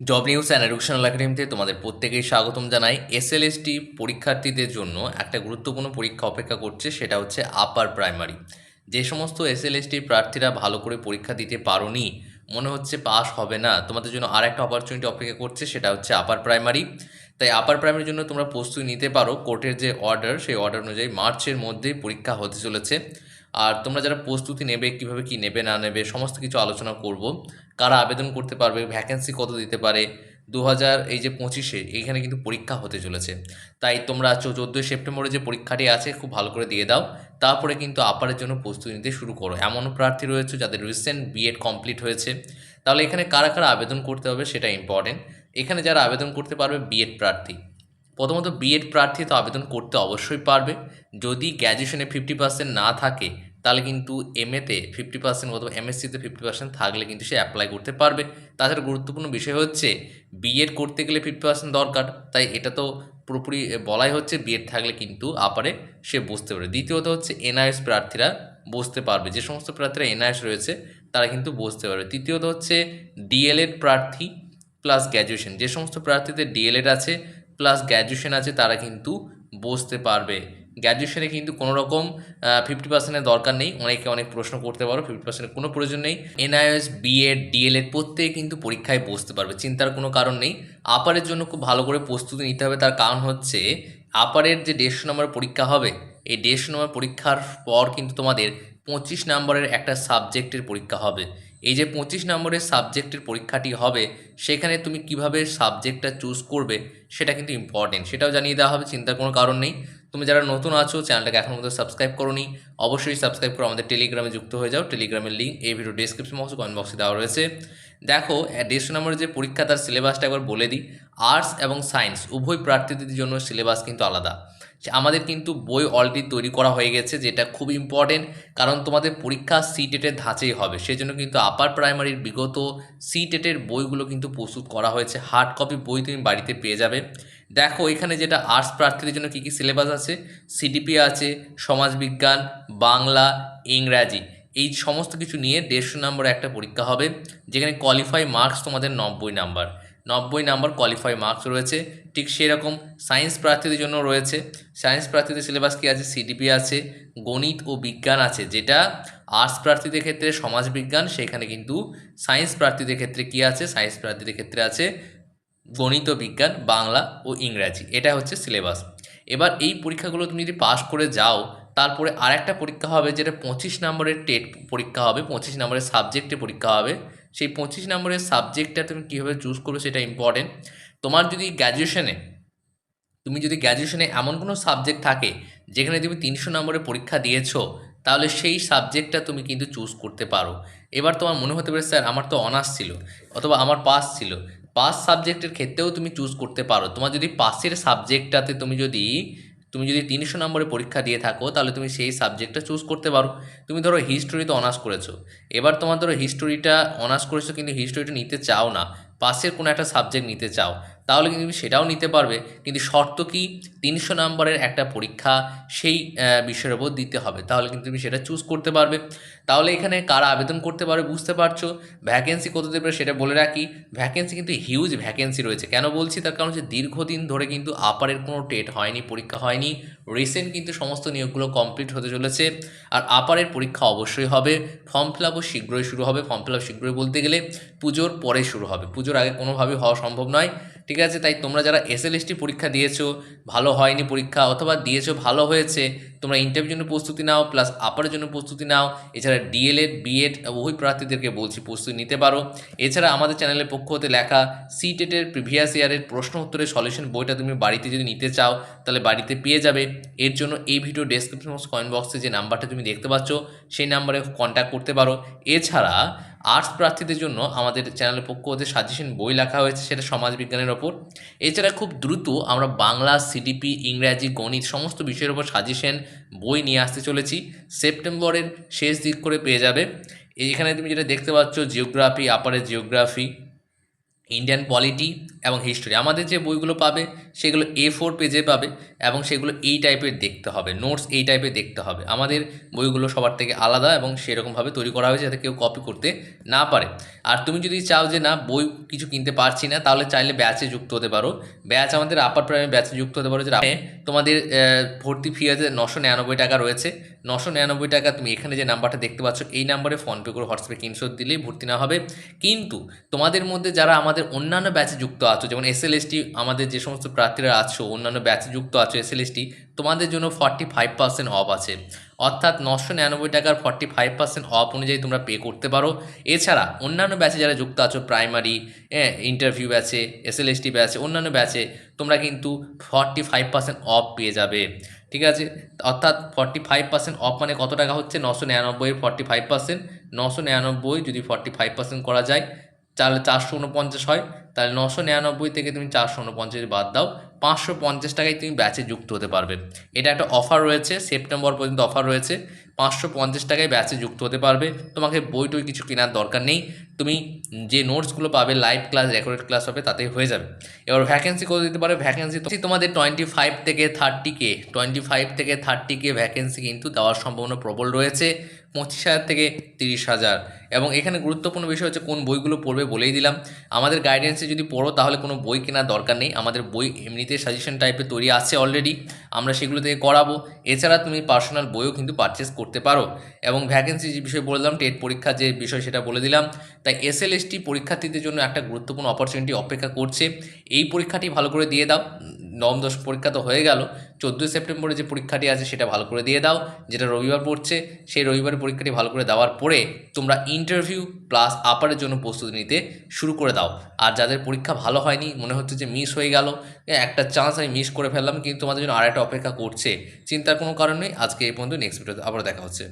Job news and educational একাডেমিতে তোমাদের প্রত্যেকেই স্বাগতম জানাই। এসএলএসটি পরীক্ষার্থীদের জন্য একটা গুরুত্বপূর্ণ পরীক্ষা অপেক্ষা করছে, সেটা হচ্ছে আপার প্রাইমারি যে সমস্ত এসএলএসটি প্রার্থীরা ভালো করে পরীক্ষা দিতে পারোনি, মনে হচ্ছে পাস হবে না, তোমাদের জন্য আর একটা অপরচুনিটি অপেক্ষা করছে, সেটা হচ্ছে আপার প্রাইমারি তাই আপার প্রাইমারির জন্য তোমরা প্রস্তুতি নিতে পারো। কোর্টের যে অর্ডার সেই অর্ডার অনুযায়ী মার্চের মধ্যেই পরীক্ষা হতে চলেছে। আর তোমরা যারা প্রস্তুতি নেবে, কীভাবে কি নেবে, না নেবে, সমস্ত কিছু আলোচনা করব। কারা আবেদন করতে পারবে ভ্যাকেন্সি কত দিতে পারে দু হাজার এই যে পঁচিশে, এইখানে কিন্তু পরীক্ষা হতে চলেছে। তাই তোমরা চোদ্দোই সেপ্টেম্বরে যে পরীক্ষাটি আছে, খুব ভালো করে দিয়ে দাও। তারপরে কিন্তু আপারের জন্য প্রস্তুতি নিতে শুরু করো। এমনও প্রার্থী রয়েছে যাদের রিসেন্ট বিএড কমপ্লিট হয়েছে। তাহলে এখানে কারা কারা আবেদন করতে হবে সেটা ইম্পর্টেন্ট এখানে যারা আবেদন করতে পারবে বিএড প্রার্থী। প্রথমত বিএড প্রার্থী তো আবেদন করতে অবশ্যই পারবে। যদি গ্র্যাজুয়েশনে ফিফটি পার্সেন্ট না থাকে তাহলে কিন্তু এমএতে ফিফটি পার্সেন্ট অথবা এমএসসিতে ফিফটি পার্সেন্ট থাকলে কিন্তু সে অ্যাপ্লাই করতে পারবে। তাছাড়া গুরুত্বপূর্ণ বিষয় হচ্ছে বিএড করতে গেলে ফিফটি পার্সেন্ট দরকার, তাই এটা তো পুরোপুরি বলাই হচ্ছে বিএড থাকলে কিন্তু আপারে সে বুঝতে পারে দ্বিতীয়ত হচ্ছে এনআইএস প্রার্থীরা বুঝতে পারবে। যে সমস্ত প্রার্থীরা এনআইএস রয়েছে, তারা কিন্তু বুঝতে পারবে। তৃতীয়ত হচ্ছে ডিএলএড প্রার্থী প্লাস গ্র্যাজুয়েশন যে সমস্ত প্রার্থীদের ডিএলএড আছে প্লাস গ্র্যাজুয়েশন আছে, তারা কিন্তু বসতে পারবে। গ্র্যাজুয়েশনে কিন্তু কোনো রকম ফিফটি পার্সেন্টের দরকার নেই। অনেকে অনেক প্রশ্ন করতে পারো ফিফটি পার্সেন্টের কোনো প্রয়োজন নেই। এনআইএস বিএড ডিএলএড প্রত্যেকে কিন্তু পরীক্ষায় বসতে পারবে, চিন্তার কোনো কারণ নেই। আপারের জন্য খুব ভালো করে প্রস্তুতি নিতে হবে, তার কারণ হচ্ছে আপারের যে দেড়শো নম্বর পরীক্ষা হবে, এই দেড়শো নম্বর পরীক্ষার পর কিন্তু তোমাদের পঁচিশ নম্বরের একটা সাবজেক্টের পরীক্ষা হবে। এই যে পঁচিশ নম্বরের সাবজেক্টের পরীক্ষাটি হবে, সেখানে তুমি কীভাবে সাবজেক্টটা চুজ করবে, সেটা কিন্তু ইম্পর্টেন্ট সেটাও জানিয়ে দেওয়া হবে, চিন্তার কোনো কারণ নেই। তুমি যারা নতুন আছো, চ্যানেলটাকে এখন মধ্যে সাবস্ক্রাইব করোনি, অবশ্যই সাবস্ক্রাইব করো। আমাদের টেলিগ্রামে যুক্ত হয়ে যাও। টেলিগ্রামের লিঙ্ক এই ভিডিও ডিসক্রিপশন বক্সে কমেন্ট বক্সে দেওয়া রয়েছে। দেখো দেড়শো নম্বরের যে পরীক্ষা তার সিলেবাসটা একবার বলে দিই। আর্টস এবং সায়েন্স উভয় প্রার্থীদের জন্য সিলেবাস কিন্তু আলাদা। আমাদের কিন্তু বই অলরেডি তৈরি করা হয়ে গেছে, যেটা খুব ইম্পর্টেন্ট কারণ তোমাদের পরীক্ষা সি টেটের ধাঁচেই হবে। সেজন্য কিন্তু আপার প্রাইমারির বিগত সি টেটের বইগুলো কিন্তু প্রস্তুত করা হয়েছে। হার্ড কপি বই তুমি বাড়িতে পেয়ে যাবে। দেখো, এখানে যেটা আর্টস প্রার্থীদের জন্য কী কী সিলেবাস আছে? সিডিপি আছে সমাজবিজ্ঞান বাংলা, ইংরাজি। এই সমস্ত কিছু নিয়ে দেড়শো নম্বর একটা পরীক্ষা হবে, যেখানে কোয়ালিফাই মার্কস তোমাদের নব্বই নাম্বার নব্বই নাম্বার কোয়ালিফাই মার্কস রয়েছে। ঠিক সেরকম সায়েন্স প্রার্থীদের জন্য রয়েছে। সায়েন্স প্রার্থীদের সিলেবাস কী আছে? সিডিপি আছে, গণিত ও বিজ্ঞান আছে। যেটা আর্টস প্রার্থীদের ক্ষেত্রে সমাজবিজ্ঞান সেখানে কিন্তু সায়েন্স প্রার্থীদের ক্ষেত্রে কী আছে? সায়েন্স প্রার্থীদের ক্ষেত্রে আছে গণিত, বিজ্ঞান, বাংলা ও ইংরাজি। এটা হচ্ছে সিলেবাস এবার এই পরীক্ষাগুলো তুমি যদি পাশ করে যাও, তারপরে আরেকটা পরীক্ষা হবে, যেটা পঁচিশ নম্বরের টেট পরীক্ষা হবে, পঁচিশ নম্বরের সাবজেক্টে পরীক্ষা হবে। সেই পঁচিশ নম্বরের সাবজেক্টটা তুমি কীভাবে চুজ করবে সেটা ইম্পর্টেন্ট তোমার যদি গ্র্যাজুয়েশনে তুমি যদি গ্র্যাজুয়েশনে এমন কোনো সাবজেক্ট থাকে, যেখানে তুমি তিনশো নম্বরের পরীক্ষা দিয়েছ, তাহলে সেই সাবজেক্টটা তুমি কিন্তু চুজ করতে পারো। এবার তোমার মনে হতে পারে, স্যার, আমার তো অনার্স ছিল অথবা আমার পাস ছিল। পাস সাবজেক্টের ক্ষেত্রেও তুমি চুজ করতে পারো। তোমার যদি পাসের সাবজেক্টটাতে তুমি যদি তুমি যদি তিনশো নম্বরে পরীক্ষা দিয়ে থাকো, তাহলে তুমি সেই সাবজেক্টটা চুজ করতে পারো। তুমি ধরো হিস্টোরিতে অনার্স করেছ। এবার তোমার ধরো হিস্টোরিটা অনার্স করেছ, কিন্তু হিস্টোরিটা নিতে চাও না। পাশের কোনো একটা সাবজেক্ট নিতে চাও। তাহলে কিন্তু তুমি সেটাও নিতে পারবে। কিন্তু শর্ত কি? তিনশো নম্বরের একটা পরীক্ষা সেই বিষয়ের ওপর দিতে হবে। তাহলে কিন্তু তুমি সেটা চুজ করতে পারবে। তাহলে এখানে কারা আবেদন করতে পারবে বুঝতে পারছ? ভ্যাকেন্সি কত দেবে সেটা বলে রাখি। ভ্যাকেন্সি কিন্তু হিউজ ভ্যাকেন্সি রয়েছে। কেন বলছি? তার কারণ হচ্ছে দীর্ঘদিন ধরে কিন্তু আপারের কোনো টেট হয়নি, পরীক্ষা হয়নি। রিসেন্ট কিন্তু সমস্ত নিয়োগগুলো কমপ্লিট হতে চলেছে। আর আপারের পরীক্ষা অবশ্যই হবে। ফর্ম ফিল আপও শীঘ্রই শুরু হবে। ফর্ম ফিল আপ শীঘ্রই বলতে গেলে পুজোর পরে শুরু হবে। পুজোর আগে কোনোভাবে হওয়া সম্ভব নয়। ঠিক আছে, তাই তোমরা যারা এসএলএসটি পরীক্ষা দিয়েছ, ভালো হয়নি পরীক্ষা অথবা দিয়েছ ভালো হয়েছে, তোমরা ইন্টারভিউর জন্য প্রস্তুতি নাও প্লাস আপারের জন্য প্রস্তুতি নাও। এছাড়া ডিএলএড বিএড উভয় প্রার্থীদেরকে বলছি প্রস্তুতি নিতে পারো। এছাড়া আমাদের চ্যানেলের পক্ষ হতে লেখা সি টেটের প্রিভিয়াস ইয়ারের প্রশ্ন উত্তরের সলিউশন বইটা তুমি বাড়িতে যদি নিতে চাও, তাহলে বাড়িতে পেয়ে যাবে। এর জন্য এই ভিডিও ডেসক্রিপশন বক্স কয়েন বক্সে যে নাম্বারটা তুমি দেখতে পাচ্ছ, সেই নাম্বারে কন্ট্যাক্ট করতে পারো। এছাড়া আর্টস প্রার্থীদের জন্য আমাদের চ্যানেলের পক্ষ হতে সাজেশন বই লেখা হয়েছে, সেটা সমাজবিজ্ঞানের ওপর। এছাড়া খুব দ্রুত আমরা বাংলা সিডিপি ইংরাজি, গণিত সমস্ত বিষয়ের ওপর সাজেশন বই নিয়ে আসতে চলেছি। সেপ্টেম্বরের শেষ দিক করে পেয়ে যাবে। এখানে তুমি যেটা দেখতে পাচ্ছ জিওগ্রাফি আপারের জিওগ্রাফি ইন্ডিয়ান পলিটি এবং হিস্ট্রি আমাদের যে বইগুলো পাবে, সেগুলো এ ফোর পেজে পাবে এবং সেগুলো এই টাইপের দেখতে হবে। নোটস এই টাইপের দেখতে হবে। আমাদের বইগুলো সবার থেকে আলাদা এবং সেরকমভাবে তৈরি করা হয়েছে যাতে কেউ কপি করতে না পারে। আর তুমি যদি চাও যে, না, বই কিছু কিনতে পারছি না, তাহলে চাইলে ব্যাচে যুক্ত হতে পারো। ব্যাচ আমাদের আপার প্রাইমে ব্যাচে যুক্ত হতে পারো। যেটা তোমাদের ভর্তি ফি আছে নশো নিরানব্বই টাকা রয়েছে। নশো নিরানব্বই টাকা তুমি এখানে যে নাম্বারটা দেখতে পাচ্ছ, এই নাম্বারে ফোনপে করে হোয়াটসঅ্যাপে কিনশো দিলেই ভর্তি না হবে। কিন্তু তোমাদের মধ্যে যারা আমাদের অন্যান্য ব্যাচে যুক্ত আছো, যেমন এস আমাদের যে সমস্ত প্রার্থীরা আছো, অন্যান্য ব্যাচে যুক্ত আছো এস তোমাদের জন্য ফর্টি ফাইভ পার্সেন্ট অফ আছে। অর্থাৎ নশো নিরানব্বই টাকার ফর্টি ফাইভ পার্সেন্ট অফ অনুযায়ী তোমরা পে করতে পারো। এছাড়া অন্যান্য ব্যাচে যারা যুক্ত আছো প্রাইমারি হ্যাঁ ইন্টারভিউ ব্যাচে এস এল ব্যাচে অন্যান্য ব্যাচে তোমরা কিন্তু ফর্টি ফাইভ পার্সেন্ট অফ পেয়ে যাবে। ঠিক আছে? অর্থাৎ ফর্টি ফাইভ পার্সেন্ট অফ মানে কত টাকা হচ্ছে? নশো নিরানব্বইয়ের ফর্টি ফাইভ পার্সেন্ট নশো নিরানব্বই যদি ফর্টি ফাইভ পার্সেন্ট করা যায় তাহলে চারশো উনপঞ্চাশ হয়, তাহলে নশো নিরানব্বই থেকে তুমি চারশো উনপঞ্চাশ বাদ দাও, পাঁচশো পঞ্চাশ টাকায় তুমি ব্যাচে যুক্ত হতে পারবে। এটা একটা অফার রয়েছে সেপ্টেম্বর পর্যন্ত অফার রয়েছে, পাঁচশো পঞ্চাশ টাকায় ব্যাচে যুক্ত হতে পারবে। তোমাকে বই টই কিছু কেনার দরকার নেই, তুমি যে নোটসগুলো পাবে লাইভ ক্লাস রেকর্ডেড ক্লাস হবে তাতেই হয়ে যাবে। এবার ভ্যাকেন্সি কত দিতে পারে? ভ্যাকেন্সি তো তোমাদের টোয়েন্টি ফাইভ থেকে থার্টি কে টোয়েন্টি ফাইভ থেকে থার্টি কে ভ্যাকেন্সি কিন্তু দেওয়ার সম্ভাবনা প্রবল রয়েছে। পঁচিশ হাজার থেকে তিরিশ হাজার। এবং এখানে গুরুত্বপূর্ণ বিষয় হচ্ছে কোন বইগুলো পড়বে বলেই দিলাম। আমাদের গাইডেন্সে যদি পড়ো তাহলে কোনো বই কেনার দরকার নেই। আমাদের বই এমনিতে সাজেশন টাইপের তৈরি আছে অলরেডি আমরা সেগুলো থেকে করাবো। এছাড়া তুমি পার্সোনাল বইও কিন্তু পারচেস করতে পারো। এবং ভ্যাকেন্সি যে বিষয় বলে দিলাম টেট পরীক্ষার যে বিষয় সেটা বলে দিলাম। তাই এস এল এসটি পরীক্ষার্থীদের জন্য একটা গুরুত্বপূর্ণ অপরচুনিটি অপেক্ষা করছে। এই পরীক্ষাটি ভালো করে দিয়ে দাও। নবম দশ পরীক্ষা তো হয়ে গেল। চোদ্দোই সেপ্টেম্বরে যে পরীক্ষাটি আছে সেটা ভালো করে দিয়ে দাও। যেটা রবিবার পড়ছে, সেই রবিবারের পরীক্ষাটি ভালো করে দেওয়ার পরে তোমরা ইন্টারভিউ প্লাস আপারের জন্য প্রস্তুতি নিতে শুরু করে দাও। আর যাদের পরীক্ষা ভালো হয়নি, মনে হচ্ছে যে মিস হয়ে গেল একটা চান্স আমি মিস করে ফেললাম, কিন্তু তোমাদের জন্য আর একটা অপেক্ষা করছে। চিন্তার কোনো কারণ নেই। আজকে এই পর্যন্ত নেক্সট ভিডিওতে আবার দেখা হচ্ছে।